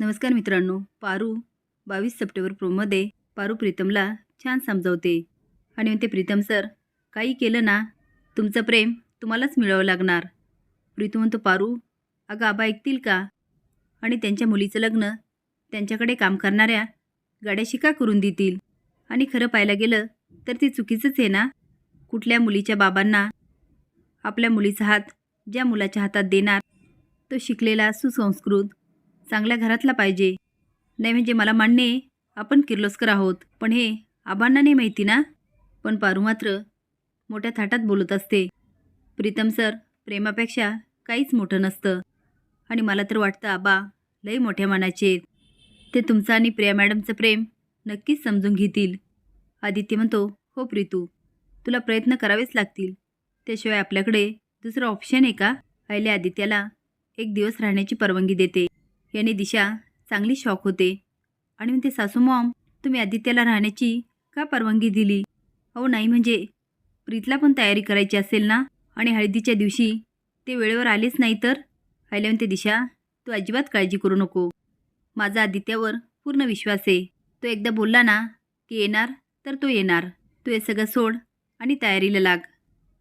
नमस्कार मित्रांनो पारू बावीस सप्टेंबर प्रोमध्ये पारू प्रीतमला छान समजावते. आणि म्हणते प्रीतम सर काही केलं ना? तुमचं प्रेम तुम्हालाच मिळावं लागणार. प्रीतम म्हणतो पारू अगं आबा ऐकतील का? आणि त्यांच्या मुलीचं लग्न त्यांच्याकडे काम करणाऱ्या गाड्याशी का करून देतील. आणि खरं पाहायला गेलं तर ते चुकीचंच आहे ना? कुठल्या मुलीच्या बाबांना आपल्या मुलीचा हात ज्या मुलाच्या हातात देणार तो शिकलेला सुसंस्कृत चांगल्या घरातला पाहिजे. नाही म्हणजे मला मान्य आहे आपण किर्लोस्कर आहोत. पण हे आबांना नाही माहिती ना? पण पारू मात्र मोठ्या थाटात बोलत असते. प्रीतम सर प्रेमापेक्षा काहीच मोठं नसतं. आणि मला तर वाटतं आबा लई मोठ्या मनाचे आहेत. ते तुमचं आणि प्रिया मॅडमचं प्रेम नक्कीच समजून घेतील. आदित्य म्हणतो हो प्रीतू तुला प्रयत्न करावेच लागतील. त्याशिवाय आपल्याकडे दुसरं ऑप्शन आहे का? आईले आदित्याला एक दिवस राहण्याची परवानगी देते. याने दिशा चांगली शॉक होते. आणि म्हणते सासू मॉम तुम्ही आदित्याला राहण्याची का परवानगी दिली? अहो नाही म्हणजे प्रीतला पण तयारी करायची असेल ना? आणि हळदीच्या दिवशी ते वेळेवर आलेच नाही तर? आईला म्हणते दिशा तू अजिबात काळजी करू नको. माझा आदित्यावर पूर्ण विश्वास आहे. तो एकदा बोलला ना की येणार तर तो येणार. तू हे सगळं सोड आणि तयारीला लाग.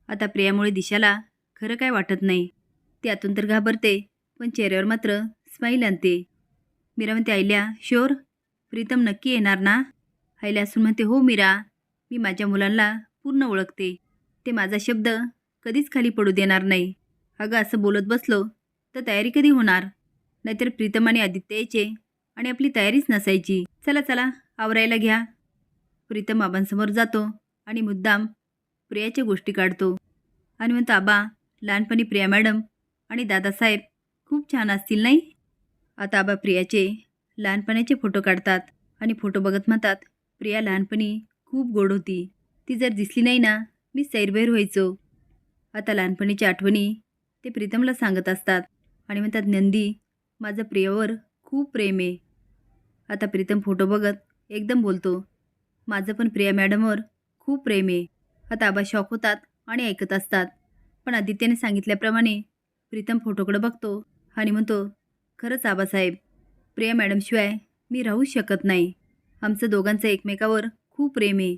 आता प्रियामुळे दिशाला खरं काय वाटत नाही. ते आतून तर घाबरते पण चेहऱ्यावर मात्र स्माईल आणते. मीरा म्हणते आईल्या शोर प्रीतम नक्की येणार ना? आईल्या असून म्हणते हो मीरा मी माझ्या मुलांना पूर्ण ओळखते. ते माझा शब्द कधीच खाली पडू देणार नाही. अगं असं बोलत बसलो तर तयारी कधी होणार? नाहीतर प्रीतम आणि आदित्य यायचे आणि आपली तयारीच नसायची. चला चला आवरायला घ्या. प्रीतम बाबांसमोर जातो आणि मुद्दाम प्रियाच्या गोष्टी काढतो. आणि म्हणतो आबा लहानपणी प्रिया मॅडम आणि दादासाहेब खूप छान असतील नाही? आता आबा प्रियाचे लहानपणाचे फोटो काढतात आणि फोटो बघत म्हणतात प्रिया लहानपणी खूप गोड होती. ती जर दिसली नाही ना मी सैरभैर व्हायचो. आता लहानपणीच्या आठवणी ते प्रीतमला सांगत असतात आणि म्हणतात नंदी माझं प्रियावर खूप प्रेम आहे. आता प्रीतम फोटो बघत एकदम बोलतो माझं पण प्रिया मॅडमवर खूप प्रेम आहे. आता आबा शॉक होतात आणि ऐकत असतात. पण आदित्यने सांगितल्याप्रमाणे प्रीतम फोटोकडे बघतो आणि म्हणतो खरंच आबासाहेब प्रिया मॅडमशिवाय मी राहूच शकत नाही. आमचं दोघांचं एकमेकावर खूप प्रेम आहे.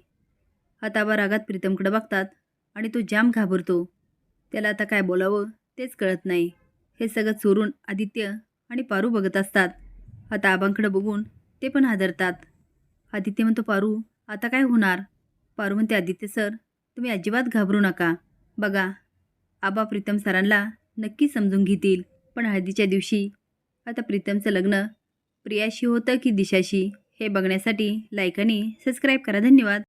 आता आबा रागात प्रीतमकडे बघतात आणि तो जाम घाबरतो. त्याला आता काय बोलावं तेच कळत नाही. हे सगळं चोरून आदित्य आणि पारू बघत असतात. आता आबांकडे बघून ते पण हादरतात. आदित्य म्हणतो पारू आता काय होणार? पारू म्हणते आदित्य सर तुम्ही अजिबात घाबरू नका. बघा आबा प्रीतम सरांना नक्की समजून घेतील पण हळदीच्या दिवशी आता प्रीतमचं लग्न प्रियाशी होतं की दिशाशी हे बघण्यासाठी लाईक आणि सबस्क्राईब करा. धन्यवाद.